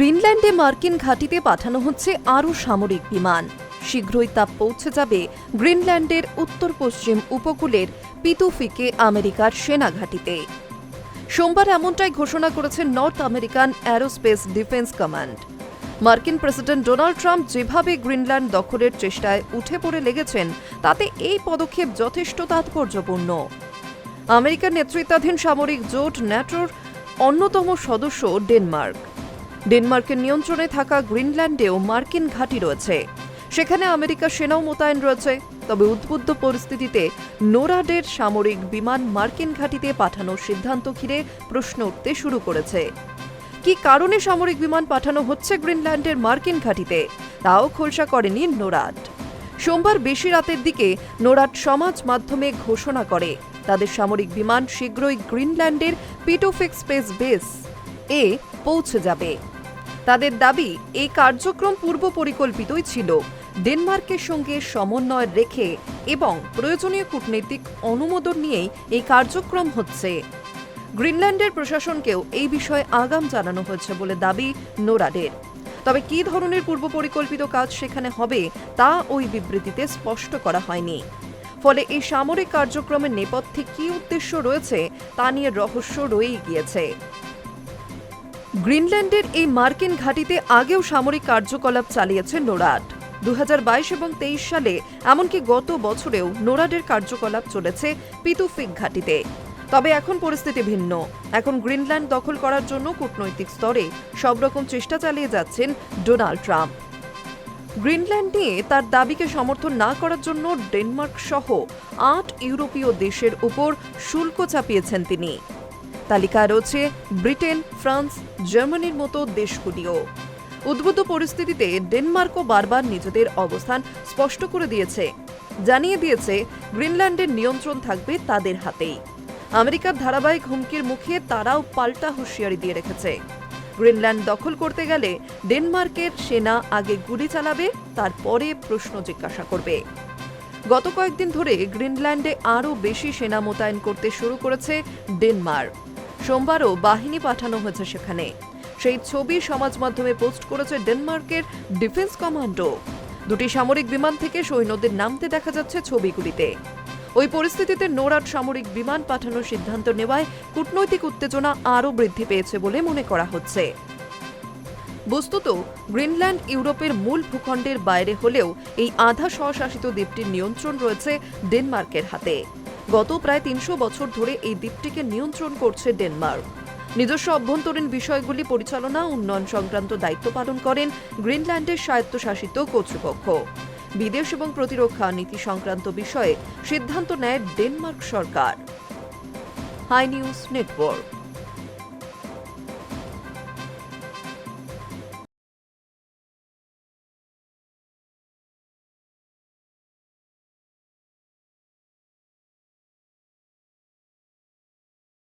গ্রিনল্যান্ডে মার্কিন ঘাঁটিতে পাঠানো হচ্ছে আরও সামরিক বিমান। শীঘ্রই তা পৌঁছে যাবে গ্রিনল্যান্ডের উত্তর পশ্চিম উপকূলের পিতুফিকে আমেরিকার সেনা ঘাঁটিতে সোমবার এমনটাই ঘোষণা করেছে North American aerospace defence command. মার্কিন প্রেসিডেন্ট ডোনাল্ড ট্রাম্প যেভাবে গ্রিনল্যান্ড দখলের চেষ্টায় উঠে পড়ে লেগেছেন, তাতে এই পদক্ষেপ যথেষ্ট তাৎপর্যপূর্ণ। আমেরিকার নেতৃত্বাধীন সামরিক জোট ন্যাটোর অন্যতম সদস্য ডেনমার্ক। ডেনমার্কের নিয়ন্ত্রণে থাকা গ্রিনল্যান্ডেও মার্কিন ঘাঁটি রয়েছে। সেখানে আমেরিকা সেনাও মোতায়েন রয়েছে। তবে উদ্বুদ্ধ পরিস্থিতিতে নোরাডের সামরিক বিমান মার্কিন ঘাঁটিতে পাঠানোর সিদ্ধান্ত ঘিরে প্রশ্ন উঠতে শুরু করেছে। কি কারণে সামরিক বিমান পাঠানো হচ্ছে গ্রিনল্যান্ডের মার্কিন ঘাঁটিতে? তাও খোলসা করেনি নোরাড। সোমবার বেশি রাতের দিকে নোরাড সমাজ মাধ্যমে ঘোষণা করে, তাদের সামরিক বিমান শীঘ্রই গ্রিনল্যান্ডের পিটোফিক স্পেস বেস এ পৌঁছে যাবে। তাদের দাবি এই কার্যক্রম পূর্ব পরিকল্পিতই ছিল। ডেনমার্কের সঙ্গে সমন্বয় রেখে এবং প্রয়োজনীয় কূটনৈতিক অনুমোদন নিয়েই এই কার্যক্রম হচ্ছে। গ্রিনল্যান্ডের প্রশাসনকেও এই বিষয়ে আগাম জানানো হয়েছে বলে দাবি নোরাডের তবে কী ধরনের পূর্ব পরিকল্পিত কাজ সেখানে হবে, তা ওই বিবৃতিতে স্পষ্ট করা হয়নি। ফলে এই সামরিক কার্যক্রমের নেপথ্যে কী উদ্দেশ্য রয়েছে, তা নিয়ে রহস্য রয়েই গিয়েছে। গ্রিনল্যান্ডের এই মার্কিন ঘাঁটিতে আগেও সামরিক কার্যকলাপ চালিয়েছে নোরাড। দু হাজার বাইশ এবং তেইশ সালে, এমনকি গত বছরেও নোরাডের কার্যকলাপ চলেছে পিতুফিক ঘাঁটিতে। তবে এখন পরিস্থিতি ভিন্ন। এখন গ্রিনল্যান্ড দখল করার জন্য কূটনৈতিক স্তরে সব রকম চেষ্টা চালিয়ে যাচ্ছেন ডোনাল্ড ট্রাম্প। গ্রিনল্যান্ড নিয়ে তার দাবিকে সমর্থন না করার জন্য ডেনমার্ক সহ আট ইউরোপীয় দেশের উপর শুল্ক চাপিয়েছেন তিনি। তালিকায় রয়েছে ব্রিটেন, ফ্রান্স, জার্মানির মতো দেশগুলিও। উদ্বুদ্ধ পরিস্থিতিতে ডেনমার্কও বারবার নিজেদের অবস্থান স্পষ্ট করে দিয়েছে। জানিয়ে দিয়েছে, গ্রিনল্যান্ডের নিয়ন্ত্রণ থাকবে তাদের হাতেই। আমেরিকার ধারাবাহিক হুমকির মুখে তারাও পাল্টা হুঁশিয়ারি দিয়ে রেখেছে। গ্রিনল্যান্ড দখল করতে গেলে ডেনমার্কের সেনা আগে গুলি চালাবে, তারপরে প্রশ্ন জিজ্ঞাসা করবে। গত কয়েকদিন ধরে গ্রিনল্যান্ডে আরও বেশি সেনা মোতায়েন করতে শুরু করেছে ডেনমার্ক। সোমবারও বাহিনী পাঠানো হয়েছে সেখানে। সেই ছবি সমাজ মাধ্যমে পোস্ট করেছে ডেনমার্কের ডিফেন্স কমান্ডো। দুটি সামরিক বিমান থেকে সৈন্যদের নামতে দেখা যাচ্ছে ছবিগুলিতে। ওই পরিস্থিতিতে নোরাট সামরিক বিমান পাঠানোর সিদ্ধান্ত নেওয়ায় কূটনৈতিক উত্তেজনা আরও বৃদ্ধি পেয়েছে বলে মনে করা হচ্ছে। বস্তুত, গ্রিনল্যান্ড ইউরোপের মূল ভূখণ্ডের বাইরে হলেও এই আধা স্বশাসিত দ্বীপটির নিয়ন্ত্রণ রয়েছে ডেনমার্কের হাতে। গত প্রায় তিনশো বছর ধরে এই দ্বীপটিকে নিয়ন্ত্রণ করছে ডেনমার্ক। নিজস্ব অভ্যন্তরীণ বিষয়গুলি পরিচালনা, উন্নয়ন সংক্রান্ত দায়িত্ব পালন করেন গ্রিনল্যান্ডের স্বায়ত্তশাসিত কর্তৃপক্ষ। বিদেশ এবং প্রতিরক্ষা নীতি সংক্রান্ত বিষয়ে সিদ্ধান্ত নেয় ডেনমার্ক সরকার। Hi news network.